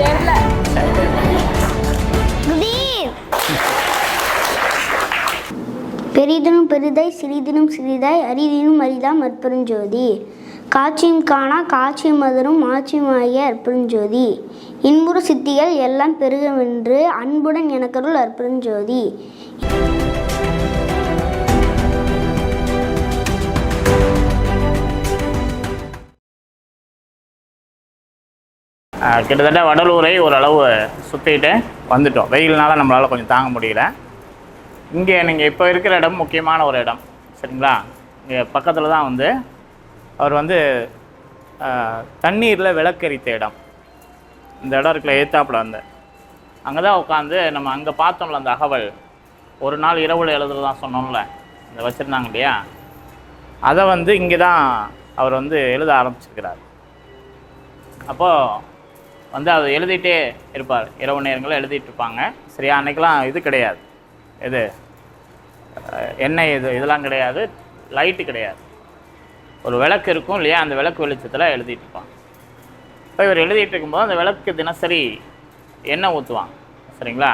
தெரியல. பெரிதினும் பெரிதாய் சிறிதினும் சிறிதாய் அரிதினும் அரிதாம் அற்பெருஞ்சோதி காட்சியும் காணா காட்சியும் மதரும் ஆட்சியுமாகிய அற்பெருஞ்சோதி. இன்புறு சித்திகள் எல்லாம் பெருகவென்று அன்புடன் எனக்கருள் அற்பெருஞ்சோதி. கிட்டத்தட்ட வடலூரை ஓரளவு சுற்றிட்டு வந்துட்டோம். வெயில்னால நம்மளால் கொஞ்சம் தாங்க முடியல. இங்கே நீங்கள் இப்போ இருக்கிற இடம் முக்கியமான ஒரு இடம். சரிங்களா? இங்கே பக்கத்தில் தான் வந்து அவர் வந்து தண்ணீரில் விளக்கரித்த இடம். இந்த இடம் இருக்குல்ல ஏத்தாப்புல அந்த. அங்கே தான் உட்காந்து நம்ம அங்கே பார்த்தோம்ல அந்த அகவல். ஒரு நாள் இரவில் எழுதுறதா சொன்னோம்ல இந்த வச்சுருந்தாங்க இல்லையா? அதை வந்து இங்கே தான் அவர் வந்து எழுத ஆரம்பிச்சிருக்கிறார். அப்போது வந்து அதை எழுதிட்டே இருப்பார். இரவு நேரங்களில் எழுதிட்டு இருப்பாங்க சரியா? அன்னைக்கெலாம் இது கிடையாது. இது எண்ணெய் இது இதெல்லாம் கிடையாது. லைட்டு கிடையாது. ஒரு விளக்கு இருக்கும் இல்லையா? அந்த விளக்கு வெளிச்சத்தில் எழுதிட்டு இருப்பாங்க இப்போ இவர் எழுதிட்டு இருக்கும்போது அந்த விளக்கு தினசரி எண்ணெய் ஊற்றுவாங்க. சரிங்களா?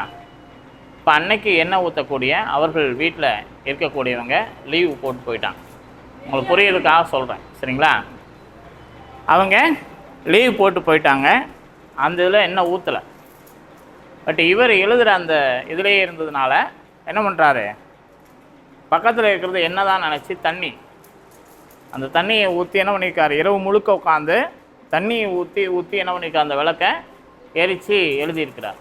இப்போ அன்னைக்கு எண்ணெய் ஊற்றக்கூடிய அவர்கள் வீட்டில் இருக்கக்கூடியவங்க லீவு போட்டு போயிட்டாங்க. உங்களுக்கு புரியறதுக்காக சொல்கிறேன் சரிங்களா? அவங்க லீவ் போட்டு போயிட்டாங்க. அந்த இதில் என்ன ஊற்றலை பட் இவர் எழுதுகிற அந்த இதுலேயே இருந்ததுனால என்ன பண்ணுறாரு பக்கத்தில் இருக்கிறது என்ன தான் நினச்சி தண்ணி. அந்த தண்ணியை ஊற்றி என்ன பண்ணியிருக்காரு இரவு முழுக்க உட்காந்து தண்ணியை ஊற்றி ஊற்றி என்ன பண்ணியிருக்காரு அந்த விளக்கை எரித்து எழுதியிருக்கிறார்.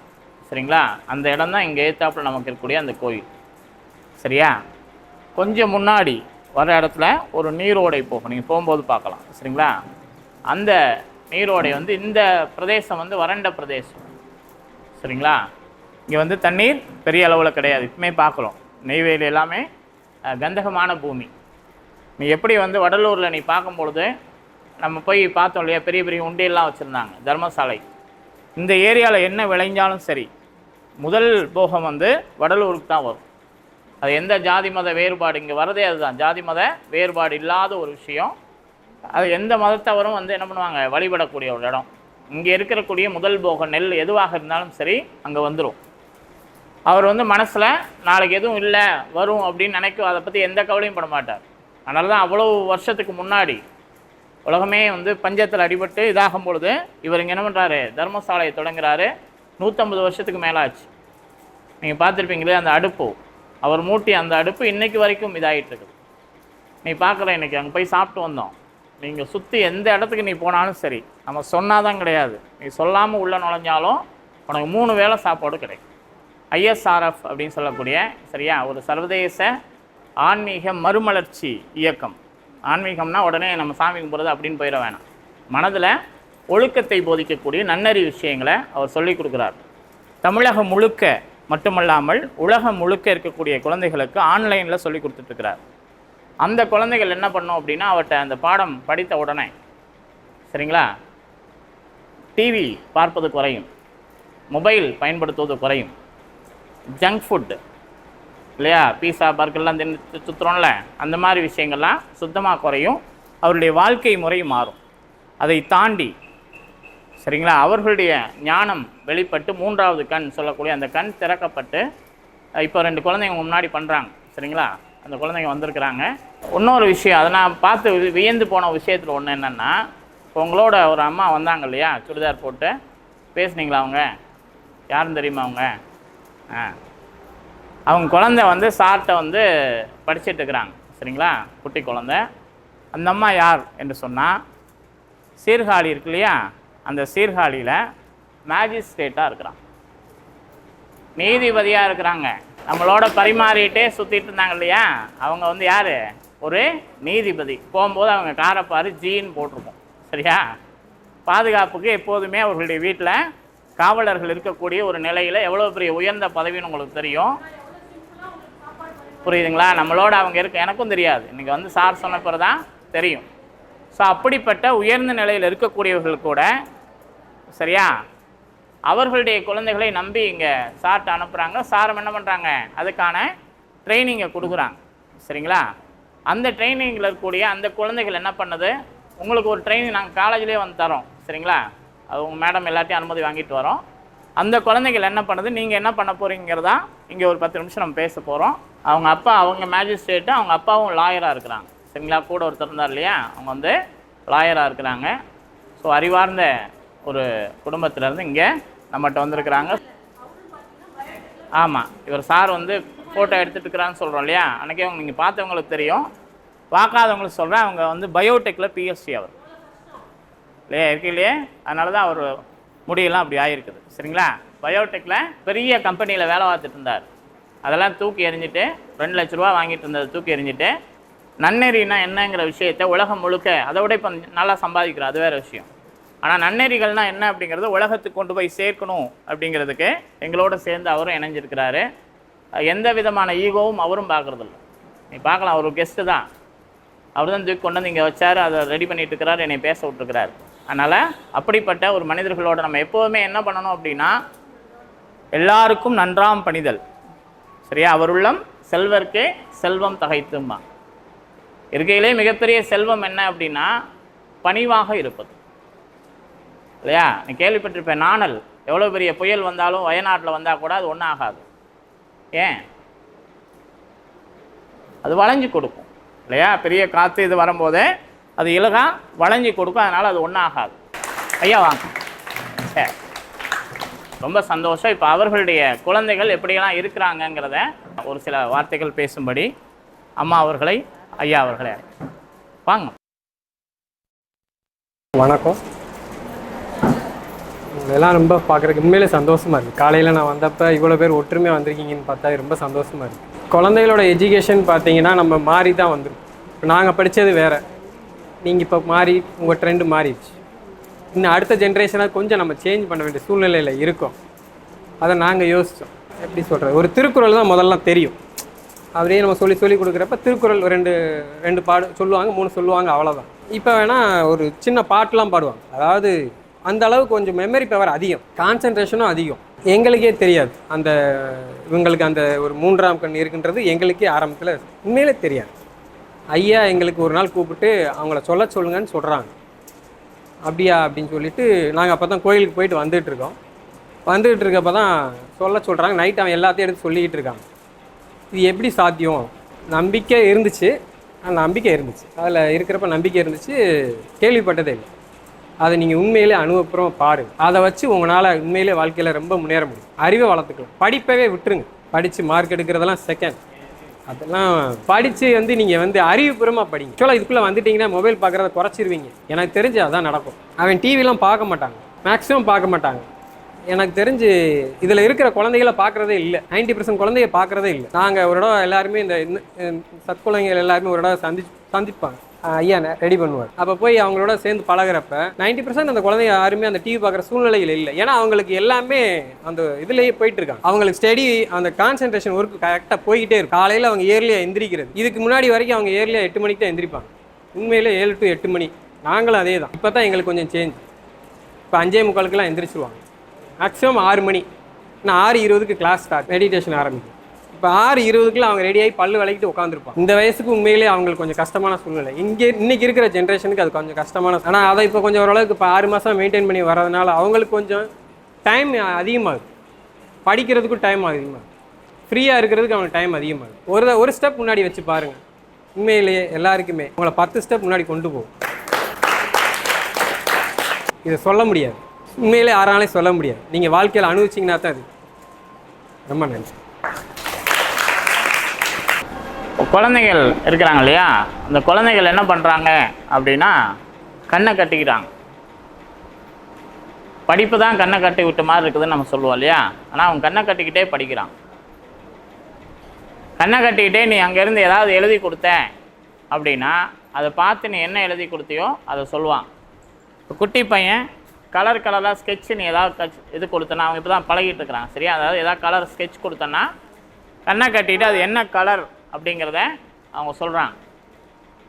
சரிங்களா? அந்த இடம் தான் இங்கே ஏத்தாப்பில் நமக்கு இருக்கக்கூடிய அந்த கோயில். சரியா? கொஞ்சம் முன்னாடி வர இடத்துல ஒரு நீரோடை போகும் நீங்கள் போகும்போது பார்க்கலாம். சரிங்களா? அந்த நீரோடை வந்து இந்த பிரதேசம் வந்து வறண்ட பிரதேசம். சரிங்களா? இங்கே வந்து தண்ணீர் பெரிய அளவில் கிடையாது. இப்பவுமே பார்க்குறோம் நெய்வேலி எல்லாமே கந்தகமான பூமி. நீ எப்படி வந்து வடலூரில் நீ பார்க்கும்பொழுது நம்ம போய் பார்த்தோம் இல்லையா பெரிய பெரிய உண்டியெல்லாம் வச்சுருந்தாங்க தர்மசாலை. இந்த ஏரியாவில் என்ன விளைஞ்சாலும் சரி முதல் போகம் வந்து வடலூருக்கு தான் வரும். அது எந்த ஜாதி மத வேறுபாடு இங்கே வரதே அதுதான். ஜாதி மத வேறுபாடு இல்லாத ஒரு விஷயம். அது எந்த மதத்தவரும் வந்து என்ன பண்ணுவாங்க? வழிபடக்கூடிய ஒரு இடம். இங்கே இருக்கக்கூடிய முதல் போக நெல் எதுவாக இருந்தாலும் சரி அங்கே வந்துடும் அவர் வந்து மனசில் நாளைக்கு எதுவும் இல்லை வரும் அப்படின்னு நினைக்கும் அதை பற்றி எந்த கவலையும் பட மாட்டார். அதனால தான் அவ்வளோ வருஷத்துக்கு முன்னாடி உலகமே வந்து பஞ்சத்தில் அடிபட்டு இதாகும் பொழுது இவர் இங்கே என்ன பண்ணுறாரு தர்மசாலையை தொடங்குறாரு. நூற்றம்பது வருஷத்துக்கு மேலே ஆச்சு நீங்கள் பார்த்துருப்பீங்களே அந்த அடுப்பு. அவர் மூட்டி அந்த அடுப்பு இன்றைக்கு வரைக்கும் இதாகிட்டு இருக்குது. நீ பார்க்குற இன்னைக்கு அங்கே போய் சாப்பிட்டு வந்தோம். நீங்கள் சுற்றி எந்த இடத்துக்கு நீ போனாலும் சரி நம்ம சொன்னாதான் கிடையாது. நீ சொல்லாமல் உள்ளே நுழைஞ்சாலும் உனக்கு மூணு வேளை சாப்பாடு கிடைக்கும். ஐஎஸ்ஆர்எஃப் அப்படின்னு சொல்லக்கூடிய சரியா? ஒரு சர்வதேச ஆன்மீக மறுமலர்ச்சி இயக்கம். ஆன்மீகம்னா உடனே நம்ம சாமி கும்பிட்றது அப்படின்னு போயிட வேணாம். மனதில் ஒழுக்கத்தை போதிக்கக்கூடிய நன்னறி விஷயங்களை அவர் சொல்லிக் கொடுக்குறார். தமிழகம் முழுக்க மட்டுமல்லாமல் உலகம் முழுக்க இருக்கக்கூடிய குழந்தைகளுக்கு ஆன்லைனில் சொல்லி கொடுத்துட்ருக்கிறார் அந்த குழந்தைகள் என்ன பண்ணும் அப்படின்னா அவர்கிட்ட அந்த பாடம் படித்த உடனே சரிங்களா? டிவி பார்ப்பது குறையும். மொபைல் பயன்படுத்துவது குறையும். ஜங்க் ஃபுட்டு இல்லையா? பீஸா பர்கர்லாம் தின்னு சுற்றுறோம்ல அந்த மாதிரி விஷயங்கள்லாம் சுத்தமாக குறையும். அவருடைய வாழ்க்கை முறை மாறும். அதை தாண்டி சரிங்களா? அவர்களுடைய ஞானம் வெளிப்பட்டு மூன்றாவது கண் சொல்லக்கூடிய அந்த கண் திறக்கப்பட்டு இப்போ ரெண்டு குழந்தைங்க முன்னாடி பண்ணுறாங்க சரிங்களா? அந்த குழந்தைங்க வந்திருக்கிறாங்க. இன்னொரு விஷயம் அதை நான் பார்த்து வியந்து போன விஷயத்தில் ஒன்று என்னென்னா இப்போ உங்களோட ஒரு அம்மா வந்தாங்க இல்லையா? சுடிதார் போட்டு. பேசுனீங்களா அவங்க? யாருன்னு தெரியுமா அவங்க? ஆ. அவங்க குழந்தை வந்து சார்கிட்ட வந்து படிச்சுட்டு இருக்கிறாங்க. சரிங்களா? குட்டி குழந்தை. அந்த அம்மா யார் என்று சொன்னால் சீர்காழி இருக்கு இல்லையா? அந்த சீர்காழியில் மேஜிஸ்ட்ரேட்டாக இருக்கிறான். நீதிபதியாக இருக்கிறாங்க. நம்மளோட பரிமாறிட்டே சுற்றிட்டு இருந்தாங்க இல்லையா? அவங்க வந்து யார்? ஒரு நீதிபதி. போகும்போது அவங்க காரை பாரு ஜீன்னு போட்டிருக்கோம். சரியா? பாதுகாப்புக்கு எப்போதுமே அவர்களுடைய வீட்டில் காவலர்கள் இருக்கக்கூடிய ஒரு நிலையில் எவ்வளோ பெரிய உயர்ந்த பதவின்னு உங்களுக்கு தெரியும். புரியுதுங்களா? நம்மளோட அவங்க இருக்க எனக்கும் தெரியாது. இன்றைக்கி வந்து சார் சொன்ன தான் தெரியும். ஸோ அப்படிப்பட்ட உயர்ந்த நிலையில் இருக்கக்கூடியவர்கள் கூட சரியா? அவர்களுடைய குழந்தைகளை நம்பி இங்கே சார்ட்ட அனுப்புகிறாங்க சாரம் என்ன பண்ணுறாங்க அதுக்கான ட்ரைனிங்கை கொடுக்குறாங்க. சரிங்களா? அந்த ட்ரைனிங்கில் இருக்கக்கூடிய அந்த குழந்தைகள் என்ன பண்ணுது? உங்களுக்கு ஒரு ட்ரைனிங் நாங்கள் காலேஜ்லேயே வந்து தரோம். சரிங்களா? அது உங்கள் மேடம் எல்லாத்தையும் அனுமதி வாங்கிட்டு வரோம். அந்த குழந்தைகள் என்ன பண்ணுது? நீங்கள் என்ன பண்ண போகிறீங்கிறதா இங்கே ஒரு பத்து நிமிஷம் நம்ம பேச போகிறோம் அவங்க அப்பா அவங்க மேஜிஸ்ட்ரேட்டு அவங்க அப்பாவும் லாயராக இருக்கிறாங்க. சரிங்களா? கூட ஒருத்தர் இருந்தார் இல்லையா? அவங்க வந்து லாயராக இருக்கிறாங்க. ஸோ அறிவார்ந்த ஒரு குடும்பத்திலேருந்து இங்கே நம்மகிட்ட வந்திருக்கிறாங்க. ஆமாம் இவர் சார் வந்து ஃபோட்டோ எடுத்துட்டு இருக்கிறான்னு சொல்கிறோம் இல்லையா? அன்றைக்கே அவங்க நீங்கள் பார்த்தவங்களுக்கு தெரியும். பார்க்காதவங்களுக்கு சொல்கிறேன் அவங்க வந்து பயோடெக்கில் பிஎஸ்சி அவர். இல்லையா? இருக்கு இல்லையே? அதனால தான் அவர் முடியெல்லாம் அப்படி ஆகிருக்குது சரிங்களா? பயோடெக்கில் பெரிய கம்பெனியில் வேலை பார்த்துட்டு இருந்தார். அதெல்லாம் தூக்கி எறிஞ்சிட்டு ரெண்டு லட்ச ரூபா வாங்கிட்டு இருந்ததை தூக்கி எறிஞ்சிட்டு நன்னெறினா என்னங்கிற விஷயத்தை உலகம் முழுக்க அதை விட இப்போ நல்லா சம்பாதிக்கிறார். அது வேறு விஷயம். ஆனால் நன்னெறிகள்னால் என்ன அப்படிங்கிறது உலகத்துக்கு கொண்டு போய் சேர்க்கணும் அப்படிங்கிறதுக்கு எங்களோட சேர்ந்து அவரும் இணைஞ்சிருக்கிறாரு. எந்த விதமான ஈகோவும் அவரும் பார்க்குறதில்ல. நீ பார்க்கலாம் அவர் கெஸ்ட்டு தான். அவர் தான் தூக்கி கொண்டு வந்து இங்கே வச்சார் அதை ரெடி பண்ணிட்டு இருக்கிறார் என்னை பேச விட்டுருக்கிறார். அதனால் அப்படிப்பட்ட ஒரு மனிதர்களோட நம்ம எப்போவுமே என்ன பண்ணணும் அப்படின்னா எல்லாருக்கும் நன்றாம் பணிதல். சரியா? அவருள்ளம் செல்வர்க்கே செல்வம் தகைத்தும்மா. இருக்கையிலே மிகப்பெரிய செல்வம் என்ன அப்படின்னா பணிவாக இருப்பது. இல்லையா? நீ கேள்விப்பட்டிருப்பேன் நாணல். எவ்வளோ பெரிய புயல் வந்தாலும் வயநாட்டில் வந்தால் கூட அது ஒன்றும் ஆகாது ஏன்? அது வளைஞ்சு கொடுக்கும். இல்லையா? பெரிய காற்று இது வரும்போதே அது இலகா வளைஞ்சு கொடுக்கும். அதனால் அது ஒன்றும் ஆகாது ஐயா வாங்க. சரி ரொம்ப சந்தோஷம். இப்போ அவர்களுடைய குழந்தைகள் எப்படியெல்லாம் இருக்கிறாங்கங்கிறத ஒரு சில வார்த்தைகள் பேசும்படி அம்மா அவர்களை ஐயா அவர்களை வாங்க. வணக்கம். இதெல்லாம் ரொம்ப பார்க்குறதுக்கு உண்மையிலே சந்தோஷமாக இருக்குது காலையில் நான் வந்தப்போ இவ்வளோ பேர் ஒற்றுமையாக வந்திருக்கீங்கன்னு பார்த்தா ரொம்ப சந்தோஷமாக இருக்குது குழந்தைகளோட எஜுகேஷன் பார்த்தீங்கன்னா நம்ம மாறி தான் வந்துடும் இப்போ நாங்கள் படித்தது வேறு. நீங்கள் இப்போ மாறி உங்கள் ட்ரெண்டு மாறிடுச்சு. இன்னும் அடுத்த ஜென்ரேஷனாக கொஞ்சம் நம்ம சேஞ்ச் பண்ண வேண்டிய சூழ்நிலையில் இருக்கோம். அதை நாங்கள் யோசித்தோம் எப்படி சொல்கிறது ஒரு திருக்குறள் தான் முதல்ல தெரியும். அப்படியே நம்ம சொல்லி சொல்லி கொடுக்குறப்ப திருக்குறள் ரெண்டு ரெண்டு பாடு சொல்லுவாங்க மூணு சொல்லுவாங்க அவ்வளோதான் இப்போ வேணால் ஒரு சின்ன பாட்டுலாம் பாடுவாங்க. அதாவது அந்த அளவுக்கு கொஞ்சம் மெமரி பவர் அதிகம். கான்சன்ட்ரேஷனும் அதிகம். எங்களுக்கே தெரியாது. அந்த இவங்களுக்கு அந்த ஒரு மூன்றாம் கண் இருக்குன்றது எங்களுக்கே ஆரம்பத்தில் உண்மையிலே தெரியாது. ஐயா எங்களுக்கு ஒரு நாள் கூப்பிட்டு அவங்கள சொல்ல சொல்லுங்கன்னு சொல்கிறாங்க அப்படியா? அப்படின்னு சொல்லிட்டு நாங்கள் அப்போ தான் கோயிலுக்கு போயிட்டு வந்துட்டு இருக்கோம். வந்துகிட்டு இருக்கப்போ தான் சொல்ல சொல்கிறாங்க நைட் அவன் எல்லாத்தையும் எடுத்து சொல்லிக்கிட்டு இருக்காங்க. இது எப்படி சாத்தியம்? நம்பிக்கை இருந்துச்சு. அந்த நம்பிக்கை இருந்துச்சு. அதில் இருக்கிறப்ப நம்பிக்கை இருந்துச்சு. கேள்விப்பட்டதே இல்லை. அதை நீங்கள் உண்மையிலே அனுபவப்புறம் பாருங்க அதை வச்சு உங்களால் உண்மையிலே வாழ்க்கையில் ரொம்ப முன்னேற முடியும். அறிவை வளர்த்துக்கலாம். படிப்பவே விட்டுருங்க. படித்து மார்க் எடுக்கிறதெல்லாம் செகண்ட் அதெல்லாம் படித்து வந்து நீங்கள் வந்து அறிவுபூர்வமாக படிங்க. ஆக்சுவலாக இதுக்குள்ளே வந்துட்டீங்கன்னா மொபைல் பார்க்குறத குறைச்சிருவீங்க. எனக்கு தெரிஞ்சு அதான் நடக்கும். அவன் டிவிலாம் பார்க்க மாட்டாங்க. மேக்ஸிமம் பார்க்க மாட்டாங்க. எனக்கு தெரிஞ்சு இதில் இருக்கிற குழந்தைகளை பார்க்குறதே இல்லை. 90% பர்சன்ட் குழந்தைய பார்க்குறதே இல்லை. நாங்கள் ஒரு இடம் எல்லாருமே இந்த சத்குழந்தைகள் எல்லாருமே ஒரு இடம் சந்தி சந்திப்பாங்க. ஐயா ரெடி பண்ணுவார். அப்போ போய் அவங்களோட சேர்ந்து பழகிறப்ப நைன்டி பர்சன்ட் அந்த குழந்தைங்க யாருமே அந்த டிவி பார்க்குற சூழ்நிலையில் இல்லை. ஏன்னா அவங்களுக்கு எல்லாமே அந்த இதுலேயே போயிட்டு இருக்காங்க அவங்களுக்கு ஸ்டடி அந்த கான்சென்ட்ரேஷன் ஒர்க் கரெக்டாக போய்கிட்டே இருக்கும். காலையில் அவங்க ஏர்லியாக எந்திரிக்கிறது. இதுக்கு முன்னாடி வரைக்கும் அவங்க ஏர்லியாக எட்டு மணிக்கு தான் எந்திரிப்பாங்க. உண்மையிலே ஏழு டு எட்டு மணி. நாங்களும் அதே தான். இப்போ தான் எங்களுக்கு கொஞ்சம் சேஞ்ச் இப்போ அஞ்சே முக்காலுக்கெல்லாம் எந்திரிச்சிருவாங்க. மேக்ஸிமம் ஆறு மணி. நான் ஆறு இருபதுக்கு கிளாஸ் ஸ்டார்ட் மெடிடேஷன் ஆரம்பிக்கும். இப்போ ஆறு இருபதுக்குள்ள அவங்க ரெடியாகி பல்லு விளக்கிட்டு உட்காந்துருப்பாங்க இந்த வயசுக்கு உண்மையிலேயே அவங்களுக்கு கொஞ்சம் கஷ்டமான சூழ்நிலை. இங்கே இன்னைக்கு இருக்கிற ஜென்ரேஷனுக்கு அது கொஞ்சம் கஷ்டமான ஆனால் அதை இப்போ கொஞ்சம் ஓரளவுக்கு இப்போ ஆறு மாதம் மெயின்டைன் பண்ணி வரதுனால அவங்களுக்கு கொஞ்சம் டைம் அதிகமாகுது. படிக்கிறதுக்கும் டைம் அதிகமாகுது. ஃப்ரீயாக இருக்கிறதுக்கு அவங்களுக்கு டைம் அதிகமாகுது. ஒரு ஒரு ஸ்டெப் முன்னாடி வச்சு பாருங்கள் உண்மையிலேயே எல்லாருக்குமே உங்களை பத்து ஸ்டெப் முன்னாடி கொண்டு போகும். இதை சொல்ல முடியாது. உண்மையிலே யாராலையும் சொல்ல முடியாது. நீங்கள் வாழ்க்கையில் அனுபவிச்சிங்கன்னா தான் அது. ரொம்ப நன்றி. குழந்தைகள் இருக்கிறாங்க இல்லையா? அந்த குழந்தைகள் என்ன பண்ணுறாங்க அப்படின்னா கண்ணை கட்டிக்கிறாங்க. படிப்பு தான் கண்ணை கட்டி விட்ட மாதிரி இருக்குதுன்னு நம்ம சொல்லுவோம் இல்லையா? ஆனால் அவன் கண்ணை கட்டிக்கிட்டே படிக்கிறான். கண்ணை கட்டிக்கிட்டே நீ அங்கேருந்து ஏதாவது எழுதி கொடுத்தேன் அப்படின்னா அதை பார்த்து நீ என்ன எழுதி கொடுத்தியோ அதை சொல்லுவான். இப்போ குட்டி பையன் கலர் கலராக ஸ்கெட்ச் நீ ஏதாவது கச் இது கொடுத்தனா அவங்க இப்போ தான் பழகிட்டு இருக்கிறான் சரியா? அதாவது ஏதாவது கலர் ஸ்கெட்ச் கொடுத்தனா கண்ணை கட்டிட்டு அது என்ன கலர் அப்படிங்கிறத அவங்க சொல்கிறாங்க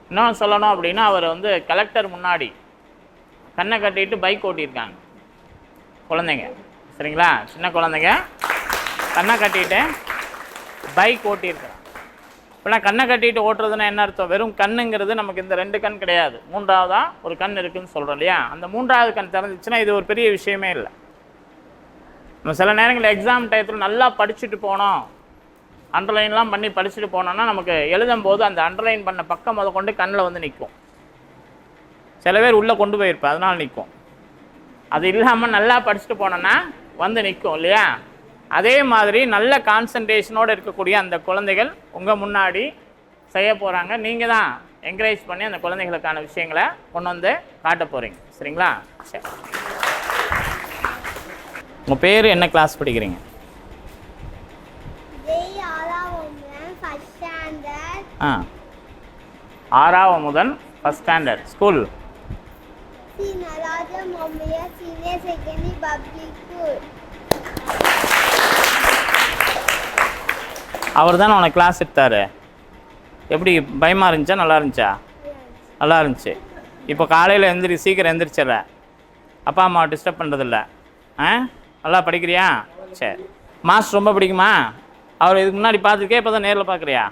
இன்னும் சொல்லணும் அப்படின்னா அவர் வந்து கலெக்டர் முன்னாடி கண்ணை கட்டிட்டு பைக் ஓட்டியிருக்காங்க. குழந்தைங்க. சரிங்களா? சின்ன குழந்தைங்க. கண்ணை கட்டிட்டு பைக் ஓட்டியிருக்கிறாங்க. இப்போனா கண்ணை கட்டிட்டு ஓட்டுறதுன்னா என்ன அர்த்தம்? வெறும் கண்ணுங்கிறது நமக்கு இந்த ரெண்டு கண் கிடையாது. மூன்றாவதா ஒரு கண் இருக்குன்னு சொல்கிறோம் இல்லையா? அந்த மூன்றாவது கண் திறந்துச்சுன்னா இது ஒரு பெரிய விஷயமே இல்லை. நம்ம சில நேரங்களில் எக்ஸாம் டயத்தில் நல்லா படிச்சுட்டு போனோம். அண்டர்லைன்லாம் பண்ணி படிச்சுட்டு போனோம்னா நமக்கு எழுதும் போது அந்த அண்டர்லைன் பண்ண பக்கம் முத கொண்டு கண்ணில் வந்து நிற்கும் சில பேர் உள்ளே கொண்டு போயிருப்பேன் அதனால் நிற்கும் அது இல்லாமல் நல்லா படிச்சுட்டு போனோன்னா வந்து நிற்கும் இல்லையா? அதே மாதிரி நல்ல கான்சன்ட்ரேஷனோடு இருக்கக்கூடிய அந்த குழந்தைகள் உங்கள் முன்னாடி செய்ய போகிறாங்க நீங்கள் தான் என்கரேஜ் பண்ணி அந்த குழந்தைகளுக்கான விஷயங்களை கொண்டு வந்து காட்ட போகிறீங்க சரிங்களா? சரி. உங்கள் பேர் என்ன கிளாஸ் படிக்கிறீங்க ஜெய் ஆறாவது ஃபர்ஸ்ட் ஸ்டாண்டர்ட் ஆ. ஆறாவது முதல் ஃபஸ்ட் ஸ்டாண்டர்ட் ஸ்கூல் அவர் தானே உனக்கு கிளாஸ் எடுத்தாரு? எப்படி பயமாக இருந்துச்சா நல்லா இருந்துச்சா? நல்லா இருந்துச்சு. இப்போ காலையில் எந்திரி சீக்கிரம் எந்திரிச்சிடுற. அப்பா அம்மா டிஸ்டர்ப் பண்ணுறதில்ல ஆ? நல்லா படிக்கிறியா? சரி. மாஸ்டர் ரொம்ப பிடிக்குமா? அவர் இதுக்கு முன்னாடி பார்த்துருக்கே இப்போ தான் நேரில் பார்க்குறியா?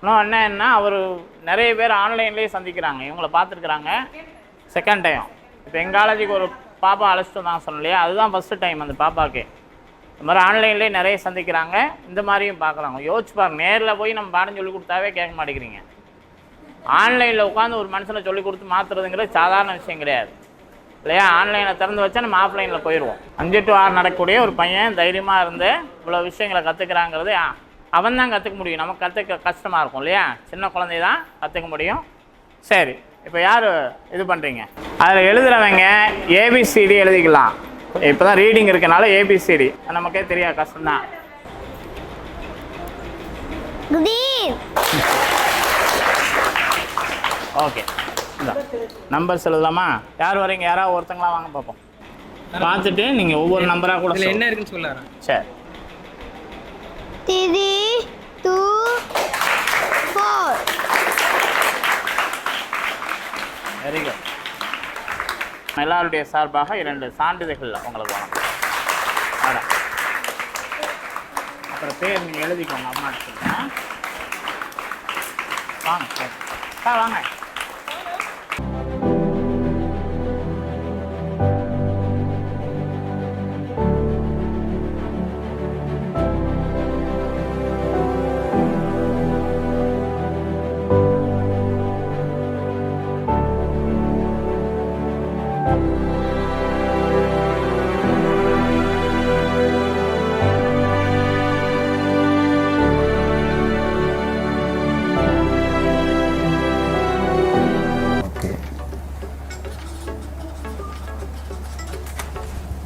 இன்னும் என்னன்னா அவர் நிறைய பேர் ஆன்லைன்லேயே சந்திக்கிறாங்க. இவங்களை பார்த்துருக்குறாங்க. செகண்ட் டைம் இப்போ எங்கள் காலேஜுக்கு ஒரு பாப்பா அழைச்சிட்டு தான் சொன்னேன் இல்லையா அதுதான் ஃபஸ்ட்டு டைம் அந்த பாப்பாவுக்கு. இந்த மாதிரி ஆன்லைன்லேயே நிறைய சந்திக்கிறாங்க. இந்த மாதிரியும் பார்க்குறாங்க. யோசிச்சு பாருங்க நேரில் போய் நம்ம பாடம் சொல்லி கொடுத்தாவே கேட்க மாட்டேங்கிறீங்க. ஆன்லைனில் உட்காந்து ஒரு மனுஷனை சொல்லி கொடுத்து மாற்றுறதுங்கிறது சாதாரண விஷயம் கிடையாது. இல்லையா? ஆன்லைனில் திறந்து வச்சா நம்ம ஆஃப்லைனில் போயிடுவோம் அஞ்சு டு ஆறு நடக்கக்கூடிய ஒரு பையன் தைரியமாக இருந்து இவ்வளோ விஷயங்களை கற்றுக்கிறாங்கிறது அவன் தான் கற்றுக்க முடியும். நமக்கு கற்றுக்க கஷ்டமாக இருக்கும் இல்லையா? சின்ன குழந்தை தான் கற்றுக்க முடியும். சரி இப்போ யார் இது பண்ணுறீங்க அதில் எழுதுகிறவங்க ஏபிசிடி எழுதிக்கலாம். இப்போ தான் ரீடிங் இருக்கனால ஏபிசிடி நமக்கே தெரியாது கஷ்டம்தான். ஓகே. இந்த நம்பர்ஸ் எழுதலாமா? யார் வரீங்க யாராவது ஒருத்தங்களா வாங்க பார்ப்போம் பார்த்துட்டு நீங்கள் ஒவ்வொரு நம்பராக கூட. என்ன இருக்குன்னு சொல்லாரா சரி. Three, two four. Very good எல்லாருடைய சார்பாக இரண்டு சான்றிதழ்கள் உங்களுக்கு வழங்கும் அப்புறம் பேர் நீங்கள் எழுதிக்கோங்க அம்மா வாங்க சரி. ஆ வாங்க.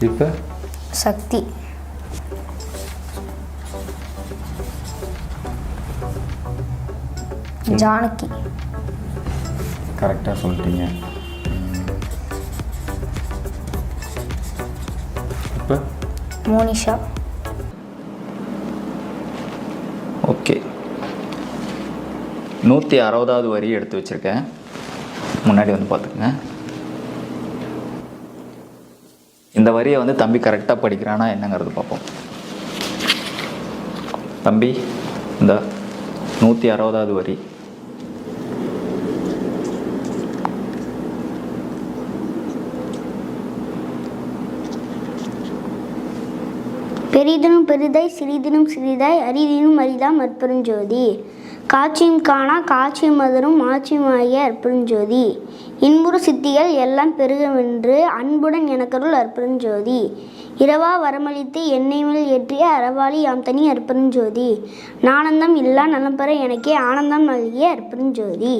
இப்போ? சக்தி. ஜானகி. கரெக்டாக சொல்லிட்டீங்க. மோனிஷா. ஓகே. நூற்றி அறுபதாவது வரி எடுத்து வச்சுருக்கேன். முன்னாடி வந்து பார்த்துக்குங்க. இந்த வரியை வந்து தம்பி கரெக்டாக படிக்கிறானா என்னங்கிறது பார்ப்போம். தம்பி இந்த நூற்றி அறுபதாவது வரி. பெரிதினும் பெரிதாய் சிறிதினும் சிறிதாய் அரிதினும் அரிதாம் அற்பெருஞ்சோதி காட்சியும் காணா காட்சியும் மதரும் ஆட்சியுமாகிய அற்பெருஞ்சோதி இன்புறு சித்திகள் எல்லாம் பெருகவென்று அன்புடன் எனக்கருள் அற்பெருஞ்சோதி இரவா வரமளித்து எண்ணெய் மேல் ஏற்றிய அறவாளி யாம் தனி அற்பெருஞ்சோதி நானந்தம் இல்லா நலம்பெற எனக்கே ஆனந்தம் நல்கிய அற்பெருஞ்சோதி